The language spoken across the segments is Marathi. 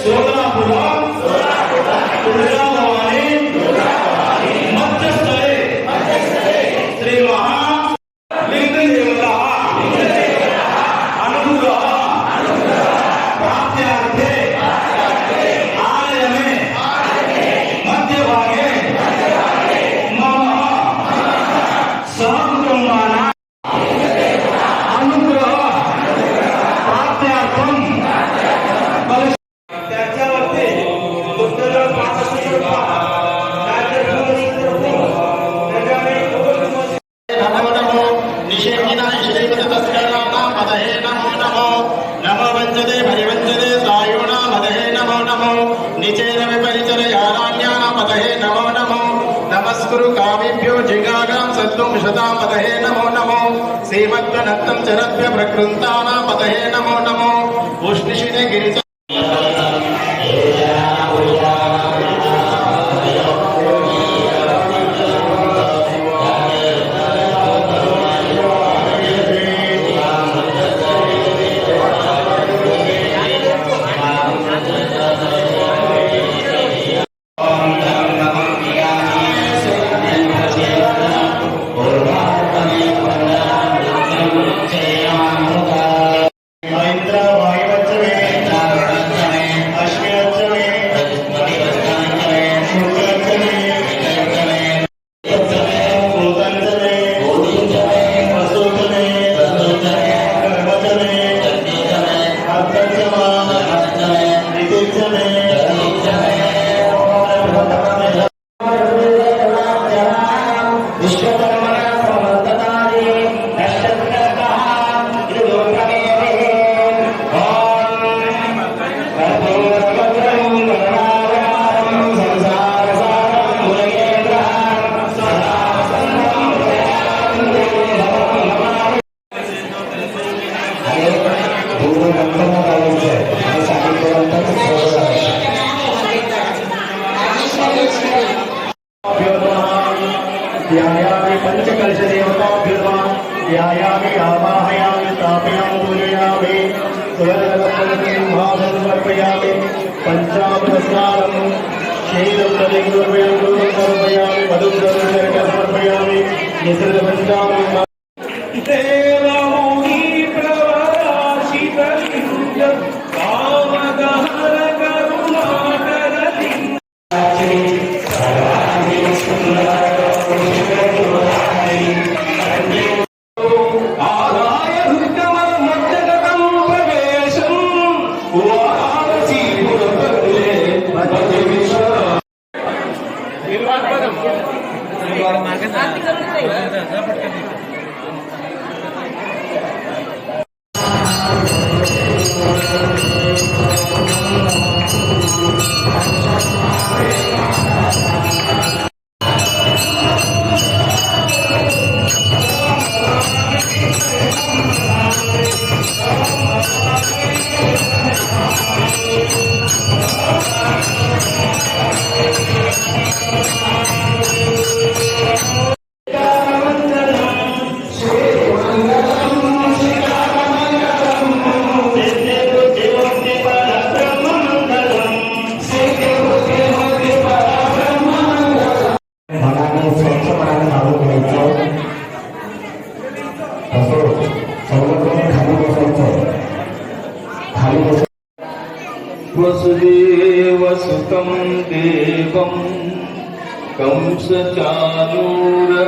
శోభనాపురం शतापतये नमो नमो श्रीमद्गणत्तं चरद्भ्य प्रकृन्तानापतये नमो नमो उष्णिषिणे गिरिजा నిశ్చిత देवं कंसचारूर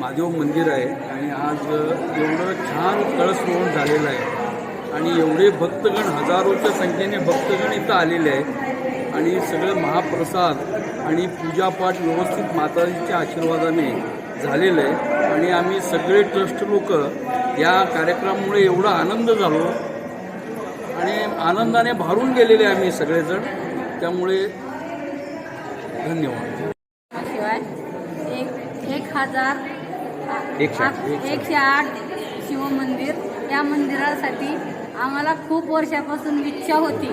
महादेव मंदिर आहे आणि आज एवढं छान कळसरोहण झालेलं आहे. आणि एवढे भक्तगण हजारोच्या संख्येने भक्तगण इथं आलेले आहेत. आणि सगळं महाप्रसाद आणि पूजापाठ व्यवस्थित माताजीच्या आशीर्वादाने झालेलं आहे. आणि आम्ही सगळे ट्रस्ट लोक या कार्यक्रमामुळे एवढा आनंद झालो. आणि आनंदाने भारून गेलेले आम्ही सगळेजण. त्यामुळे धन्यवाद. शिवाय एक एक हजार एकशे आठ, आ- एकशे आठ शिवमंदिर या मंदिरासाठी आम्हाला खूप वर्षापासून इच्छा होती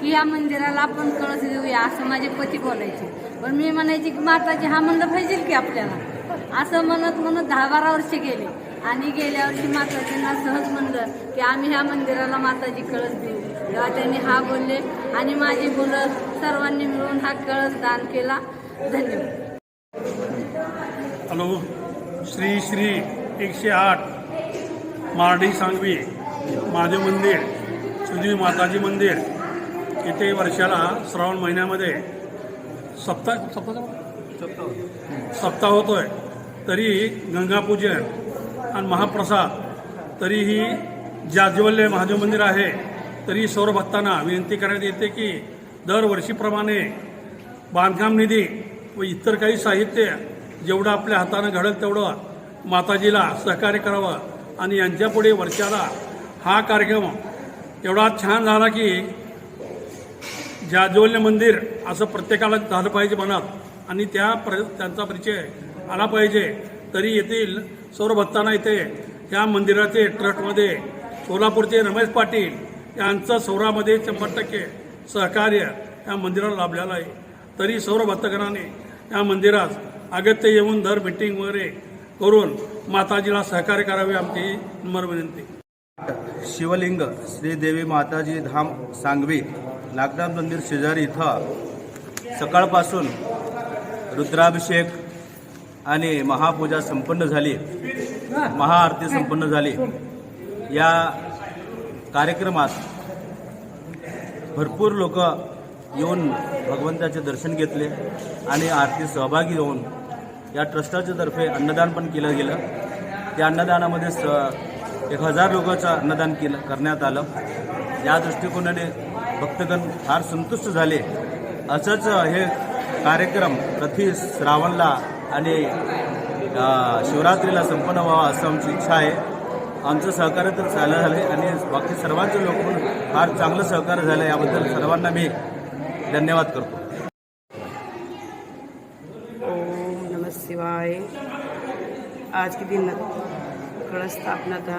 की या मंदिराला आपण कळस देऊया असं माझे पती बोलायचे. पण मी म्हणायचे की माताजी हा म्हणलं पाहिजे की आपल्याला? असं म्हणत म्हणत दहा बारा वर्ष गेले. आणि गेल्या वर्षी माताजींना सहज म्हणलं की आम्ही ह्या मंदिराला माताजी कळस देऊ. तेव्हा त्यांनी हा बोलले आणि माझी मुलं सर्वांनी मिळून हा कळस दान केला. धन्यवाद. हॅलो. श्री श्री एकशे आठ मार्डी सांगवी महादेव मंदिर सुदेवी माताजी मंदिर. येथे वर्षाला श्रावण महिन्यामध्ये सप्ताह सप्ताह? सप्ताह होतोय. तरी गंगापूजन आणि महाप्रसाद तरीही जाज्वल्य महादेव मंदिर आहे. तरी सर्व भक्तांना विनंती करण्यात येते की दरवर्षीप्रमाणे बांधकाम निधी व इतर काही साहित्य जेवढं आपल्या हातानं घडेल तेवढं माताजीला सहकार्य करावं. आणि यांच्यापुढे वर्षाला हा कार्यक्रम एवढा छान झाला की जाज्वल्य मंदिर असं प्रत्येकाला झालं पाहिजे मनात. आणि त्या प्र त्यांचा परिचय आला पाहिजे. तरी येथील सर्व भक्तांना इथे या मंदिराचे ट्रस्टमध्ये सोलापूरचे रमेश पाटील यांचं सौरामध्ये शंभर टक्के सहकार्य या मंदिराला लाभलेलं आहे. तरी सौर भक्तगणाने या मंदिरात अगत्य येऊन दर मिटिंग वगैरे करून माताजीला सहकार्य करावे आमची नम्र विनंती. शिवलिंग श्री देवी माताजी धाम सांगवी नागनाथ मंदिर शेजारी इथं सकाळपासून रुद्राभिषेक आणि महापूजा संपन्न झाली. महाआरती संपन्न झाली. या कार्यक्रमात भरपूर लोक येऊन भगवंताचे दर्शन घेतले आणि आरती सहभागी होऊन या ट्रस्टाच्या तर्फे अन्नदान पण केलं गेलं. त्या अन्नदानामध्ये स एक हजार लोकांचं अन्नदान केलं करण्यात आलं. या दृष्टिकोनाने भक्तगण फार संतुष्ट झाले. असंच हे कार्यक्रम प्रति श्रावणला आणि शिवरात्रीला संपन्न व्हावा असं आमची इच्छा आहे. आमचं सहकार्य तर चाललं झालं आहे आणि बाकी सर्वांचे लोक पण फार चांगलं सहकार्य झालं. याबद्दल सर्वांना मी धन्यवाद करतो. शिवाय। आज के दिन कलश स्थापना था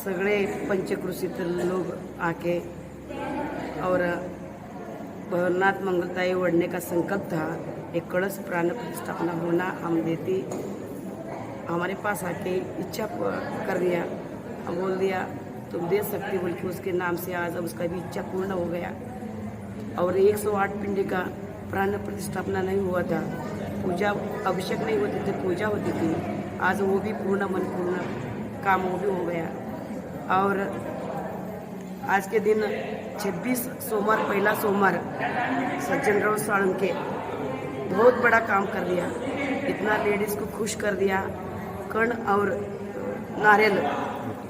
सगळे पंचकृषीतील लोग आके और भवरनाथ मंगलताई वढ़ने का संकल्प था, एक कलश प्राण प्रतिष्ठापना होना हम देती। हमारे पास आके इच्छा कर दिया हम बोल दिया, तुम दे सकती बोल के उसके नाम से आज उसका भी इच्छा पूर्ण हो गया। और 108 पिंडी का प्राण प्रतिष्ठापना नहीं हुआ था। पूजा अभिषेक नहीं होती थी पूजा होती थी आज वो भी पूर्ण मन पूर्ण काम वो भी हो गया. और आज के दिन 26 सोमवार पहला सोमवार सज्जन राव साळुंके बहुत बड़ा काम कर दिया. इतना लेडीज को खुश कर दिया. कर्ण और नारियल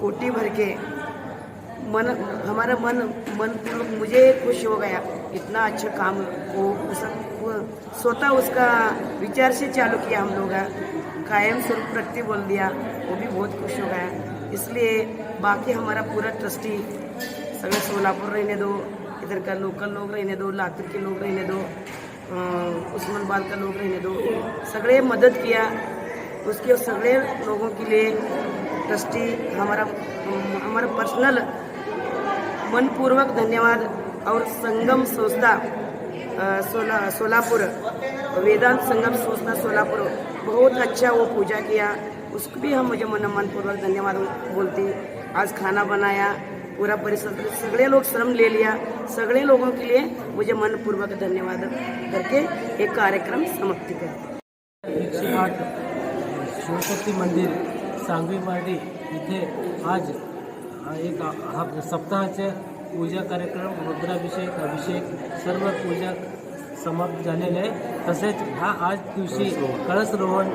कोटी भर के मन हमारा मन मन मुझे खुश हो गया. इतना अच्छा काम वो उस वो स्वतः उसका विचार से चालू किया हम लोग कायम स्वरूप प्रति बोल दिया वो भी बहुत खुश हो गया इसलिए बाकी हमारा पूरा ट्रस्टी सगळे सोलापुर रहने दो इधर का लोकल लोग रहने दो लातूर के लोग रहने दो अ, उस्मानाबाद का लोग रहने दो सगळे मदद किया। उसके सगळे लोगों के लिए ट्रस्टी हमारा हमारा पर्सनल मनपूर्वक धन्यवाद और संगम संस्था सोला सोलापुर वेदांत संगम संस्था सोलापुर बहुत अच्छा वो पूजा किया। उसको भी हम मुझे मन मनपूर्वक धन्यवाद बोलती आज खाना बनाया पूरा परिसर सगळे लोग श्रम ले लिया। सगळे लोगों के लिए मुझे मनपूर्वक धन्यवाद करके एक कार्यक्रम समाप्त करते आठ शिवशक्ती मंदिर सांगवी मार्डी इथे आज एक हा सप्ताहाचे पूजा कार्यक्रम रुद्राभिषेक अभिषेक सर्व पूजा समाप्त झालेले आहे. तसेच हा आज दिवशी कळसरोहण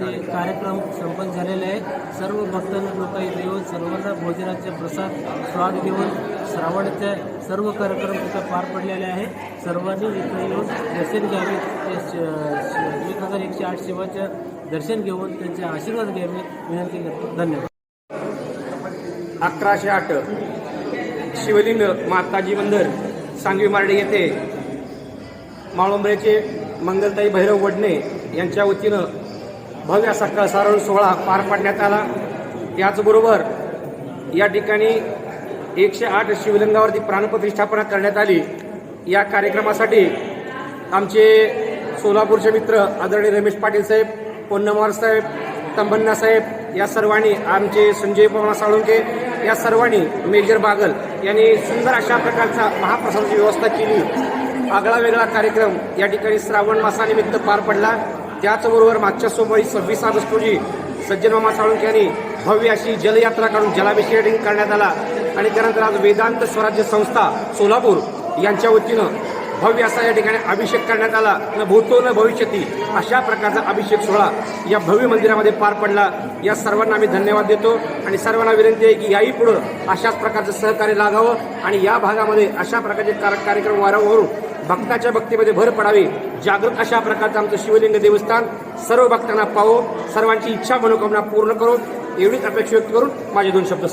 ते कार्यक्रम संपन्न झालेले आहे. सर्व भक्त लोक इथे येऊन सर्वांना भोजनाचे प्रसाद स्वाद घेऊन श्रावणाचे सर्व कार्यक्रम इथं पार पडलेले आहे. सर्वांनी इथं येऊन दर्शन घ्यावे ते श- एक हजार एकशे आठ शिवाचे दर्शन घेऊन त्यांचे आशीर्वाद घ्यावे. विनंती करतो. धन्यवाद. अकराशे आठ. शिवलिंग माताजी मंदिर सांगवी मार्डे येथे माळुंबऱ्याचे मंगलताई भैरव वडणे यांच्या वतीनं भव्य सकाळ सारण सोहळा पार पाडण्यात आला. त्याचबरोबर या ठिकाणी एकशे आठ शिवलिंगावरती प्राणप्रतिष्ठापना करण्यात आली. या कार्यक्रमासाठी आमचे सोलापूरचे मित्र आदरणीय रमेश पाटील साहेब पोन्नमवार साहेब तंबन्ना साहेब या सर्वांनी आमचे संजय पवना साळुंके या सर्वांनी मेजर बागल यांनी सुंदर अशा प्रकारचा महाप्रसादाची व्यवस्था केली. आगळा वेगळा कार्यक्रम या ठिकाणी श्रावण मासानिमित्त पार पडला. त्याचबरोबर मागच्या सोमवारी सव्वीस ऑगस्ट रोजी सज्जन मामा साळुंके यांनी भव्य अशी जलयात्रा काढून जलाभिषेक करण्यात आला. आणि त्यानंतर आज वेदांत स्वराज्य संस्था सोलापूर यांच्या वतीनं भव्य असा या ठिकाणी अभिषेक करण्यात आला. न भूतो न भविष्यती. अशा प्रकारचा अभिषेक सोहळा या भव्य मंदिरामध्ये पार पडला. या सर्वांना आम्ही धन्यवाद देतो आणि सर्वांना विनंती आहे की याही पुढं अशाच प्रकारचं सहकार्य लागावं आणि या भागामध्ये अशा प्रकारचे कार्यक्रम वारंवारून भक्ताच्या भक्तीमध्ये भर पडावी. जागृत अशा प्रकारचं आमचं शिवलिंग देवस्थान सर्व भक्तांना पाहो. सर्वांची इच्छा मनोकामना पूर्ण करून एवढीच अपेक्षा व्यक्त करून माझे दोन शब्द